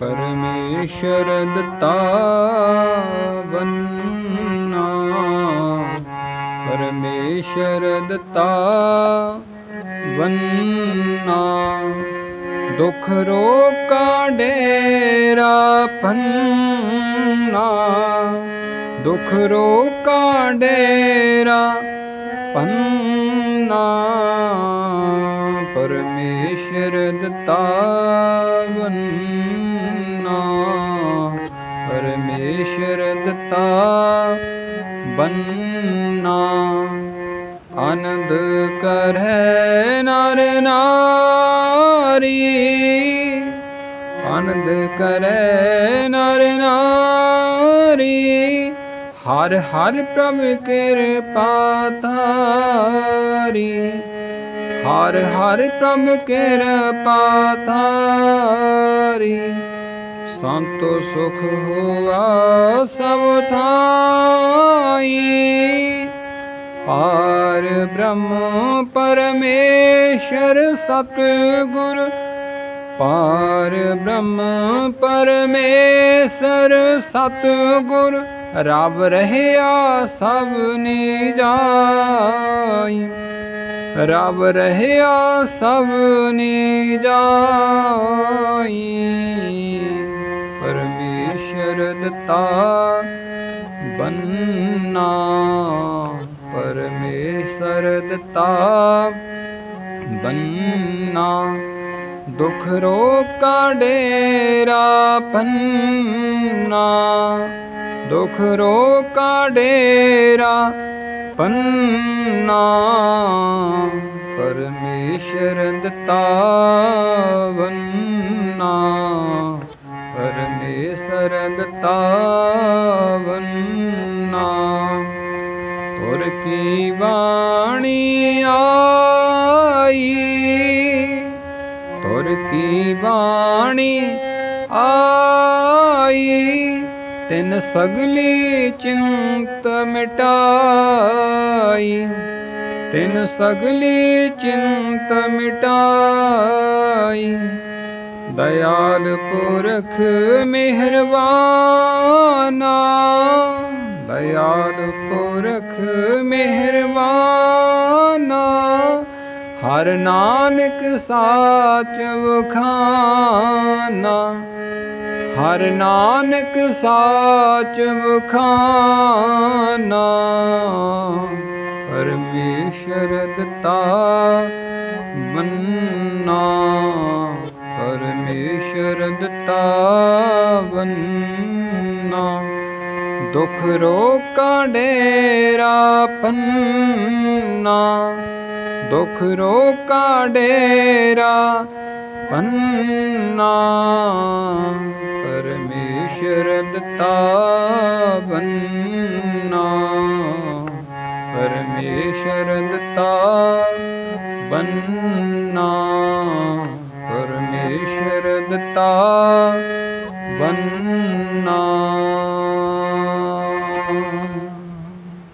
ਪਰਮੇਸ਼ਰ ਦਿੱਤਾ ਵੰਨਾ ਪਰਮੇਸ਼ਰ ਦਿੱਤਾ ਵੰਨਾ ਦੁਖ ਰੋਕਾ ਡੇਰਾ ਪੰਨਾ ਦੁਖ ਰੋਕਾ ਡੇਰਾ ਪੰਨਾ ਪਰਮੇਸ਼ਰ ਦਿੱਤਾ ਵੰਨਾ। ਪਰਮੇਸ਼ਰ ਦਿੱਤਾ ਬੰਨਾ ਆਨੰਦ ਕਰੈ ਨਰ ਨਾਰੀ। ਆਨੰਦ ਕਰੈ ਨਰ ਨਾਰੀ। ਹਰ ਹਰ ਪ੍ਰਭ ਕਿਰਪਾ ਧਾਰੀ। ਹਰ ਹਰ ਪ੍ਰਭ ਕਿਰਪਾ ਧਾਰੀ। ਸੰਤੋ ਸੁਖ ਹੋਆ ਸਭ ਥਾਈ। ਪਾਰ ਬ੍ਰਹਮ ਪਰਮੇਸ਼ਰ ਸਤਿਗੁਰ। ਪਾਰ ਬ੍ਰਹਮ ਪਰਮੇਸ਼ਰ ਸਤਿਗੁਰ। ਰਬ ਰਹਿਆ ਸਭ ਨੇ ਜਾਈ। ਰਬ ਰਹਿਆ ਸਭ ਨੇ ਜਾਈ। ਪਰਮੇਸ਼ਰ ਦਿੱਤਾ ਬੰਨਾ, ਪਰਮੇਸ਼ਰ ਦਿੱਤਾ ਬੰਨਾ। ਦੁਖ ਰੋ ਰੋਕਾ ਡੇਰਾ ਪੰਨਾ ਦੁਖ ਰੋਕਾ ਡੇਰਾ ਪੰਨਾ। ਪਰਮੇਸ਼ਰ ਦਿੱਤਾ ਵੰਨਾ। ਪਰਮੇਸ਼ਰ ਦਿੱਤਾ ਵੰਨਾ। ਤੁਰ ਕੀ ਬਾਣੀ ਆਈ? ਤੁਰ ਕੀ ਬਾਣੀ ਆਈ? ਤਿਨ ਸਗਲੀ ਚਿੰਤ ਮਿਟਾਈ। ਤਿਨ ਸਗਲੀ ਚਿੰਤ ਮਿਟਾਈ। ਦਇਆਲ ਪੁਰਖ ਮਿਹਰਬਾਨਾ। ਦਇਆਲ ਪੁਰਖ ਮਿਹਰਬਾਨਾ। ਹਰ ਨਾਨਕ ਸਾਚ ਵਖਾਨਾ। ਹਰ ਨਾਨਕ ਸਾਚ ਵਖਾਨਾ। ਪਰਮੇਸ਼ਰ ਦਿੱਤਾ ਬੰਨਾ ਪਰਮੇਸ਼ਰ ਦਿੱਤਾ ਬੰਨਾ ਦੁਖ ਰੋਕਾ ਡੇਰਾ ਪੰਨਾ। ਦੁਖ ਰੋਕਾ ਡੇਰਾ ਪੰਨਾ। ਪਰਮੇਸ਼ਰ ਦਿੱਤਾ ਬੰਨਾ। ਪਰਮੇਸ਼ਰ ਦਿੱਤਾ ਬੰਨਾ। ਪਰਮੇਸ਼ਰ ਦਿੱਤਾ ਬੰਨਾ।